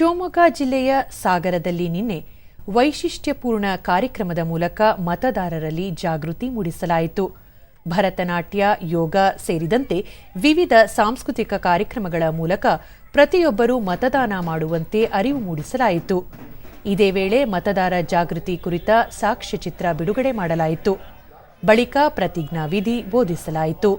ಶಿವಮೊಗ್ಗ ಜಿಲ್ಲೆಯ ಸಾಗರದಲ್ಲಿ ನಿನ್ನೆ ವೈಶಿಷ್ಟ್ಯಪೂರ್ಣ ಕಾರ್ಯಕ್ರಮದ ಮೂಲಕ ಮತದಾರರಲ್ಲಿ ಜಾಗೃತಿ ಮೂಡಿಸಲಾಯಿತು. ಭರತನಾಟ್ಯ, ಯೋಗ ಸೇರಿದಂತೆ ವಿವಿಧ ಸಾಂಸ್ಕೃತಿಕ ಕಾರ್ಯಕ್ರಮಗಳ ಮೂಲಕ ಪ್ರತಿಯೊಬ್ಬರೂ ಮತದಾನ ಮಾಡುವಂತೆ ಅರಿವು ಮೂಡಿಸಲಾಯಿತು. ಇದೇ ವೇಳೆ ಮತದಾರ ಜಾಗೃತಿ ಕುರಿತ ಸಾಕ್ಷ್ಯಚಿತ್ರ ಬಿಡುಗಡೆ ಮಾಡಲಾಯಿತು. ಬಳಿಕ ಪ್ರತಿಜ್ಞಾ ವಿಧಿ ಬೋಧಿಸಲಾಯಿತು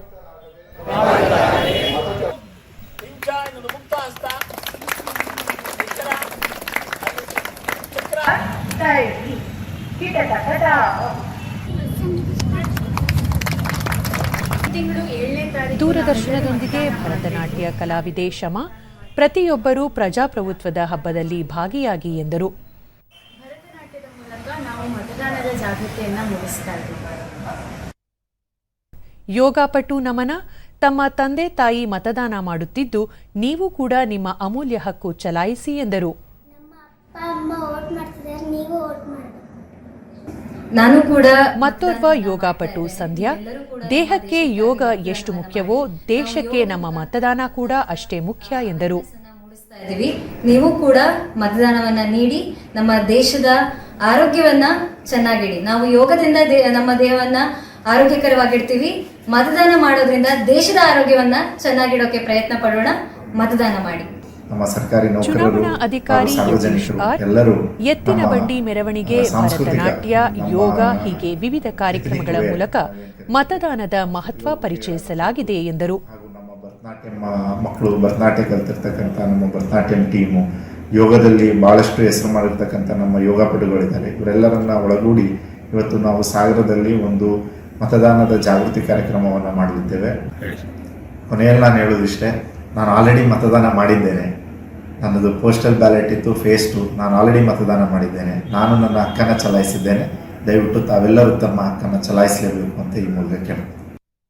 ದೂರದರ್ಶನದೊಂದಿಗೆ ಭರತನಾಟ್ಯ ಕಲಾವಿದೆ ಶಮ ಪ್ರತಿಯೊಬ್ಬರೂ ಪ್ರಜಾಪ್ರಭುತ್ವದ ಹಬ್ಬದಲ್ಲಿ ಭಾಗಿಯಾಗಿ ಎಂದರು. ಭರತನಾಟ್ಯದ ಮೂಲಕ ನಾವು ಮತದಾನದ ಜಾಗೃತಿಯನ್ನು ಮೂಡಿಸ್ತಾ ಇದ್ದೀವಿ. ಯೋಗಾಪಟು ನಮನ ತಮ್ಮ ತಂದೆ ತಾಯಿ ಮತದಾನ ಮಾಡುತ್ತಿದ್ದು ನೀವು ಕೂಡ ನಿಮ್ಮ ಅಮೂಲ್ಯ ಹಕ್ಕು ಚಲಾಯಿಸಿ ಎಂದರು. ನಾನು ಕೂಡ ಮತ್ತೋರ್ವ ಯೋಗಪಟು ಸಂಧ್ಯಾ ದೇಹಕ್ಕೆ ಯೋಗ ಎಷ್ಟು ಮುಖ್ಯವೋ ದೇಶಕ್ಕೆ ನಮ್ಮ ಮತದಾನ ಕೂಡ ಅಷ್ಟೇ ಮುಖ್ಯ ಎಂದರು. ನೀವು ಕೂಡ ಮತದಾನವನ್ನ ನೀಡಿ ನಮ್ಮ ದೇಶದ ಆರೋಗ್ಯವನ್ನ ಚೆನ್ನಾಗಿಡಿ. ನಾವು ಯೋಗದಿಂದ ನಮ್ಮ ದೇಹವನ್ನ ಆರೋಗ್ಯಕರವಾಗಿಡ್ತೀವಿ ಮತದಾನ ಮಾಡೋದ್ರಿಂದ ದೇಶದ ಆರೋಗ್ಯವನ್ನ ಚೆನ್ನಾಗಿಡೋಕೆ ಪ್ರಯತ್ನ ಪಡೋಣ. ಮತದಾನ ಮಾಡಿ. ನಮ್ಮ ಸರ್ಕಾರಿ ನೌಕರರು ಚುನಾವಣಾ ಅಧಿಕಾರಿ ಎಲ್ಲರೂ ಎತ್ತಿನ ಬಂಡಿ ಮೆರವಣಿಗೆ ಭರತನಾಟ್ಯ ಯೋಗ ಹೀಗೆ ವಿವಿಧ ಕಾರ್ಯಕ್ರಮಗಳ ಮೂಲಕ ಮತದಾನದ ಮಹತ್ವ ಪರಿಚಯಿಸಲಾಗಿದೆ ಎಂದರು. ನಮ್ಮ ಭರತನಾಟ್ಯಂ ಮಕ್ಕಳು ಭರತನಾಟ್ಯ ಕಲ್ತಿರ್ತಕ್ಕಂಥ ನಮ್ಮ ಭರತನಾಟ್ಯಂ ಟೀಮು ಯೋಗದಲ್ಲಿ ಬಹಳಷ್ಟು ಹೆಸರು ಮಾಡಿರ್ತಕ್ಕಂಥ ನಮ್ಮ ಯೋಗಪಟುಗಳಿದ್ದಾರೆ ಇವರೆಲ್ಲರನ್ನ ಒಳಗೂಡಿ ಇವತ್ತು ನಾವು ಸಾಗರದಲ್ಲಿ ಒಂದು ಮತದಾನದ ಜಾಗೃತಿ ಕಾರ್ಯಕ್ರಮವನ್ನು ಮಾಡಲಿದ್ದೇವೆ. ಕೊನೆಯಲ್ಲಿ ನಾನು ಹೇಳೋದಿಷ್ಟೇ ನಾನು ಆಲ್ರೆಡಿ ಮತದಾನ ಮಾಡಿದ್ದೇನೆ. ನನ್ನದು ಪೋಸ್ಟಲ್ ಬ್ಯಾಲೆಟ್ ಇತ್ತು ಫೇಸ್ ಟು ನಾನು ಆಲ್ರೆಡಿ ಮತದಾನ ಮಾಡಿದ್ದೇನೆ. ನಾನು ನನ್ನ ಹಕ್ಕನ್ನು ಚಲಾಯಿಸಿದ್ದೇನೆ. ದಯವಿಟ್ಟು ತಾವೆಲ್ಲರೂ ತಮ್ಮ ಹಕ್ಕನ್ನು ಚಲಾಯಿಸಲೇಬೇಕು ಅಂತ ಈ ಮೂಲಕ ಕೇಳ್ತೀನಿ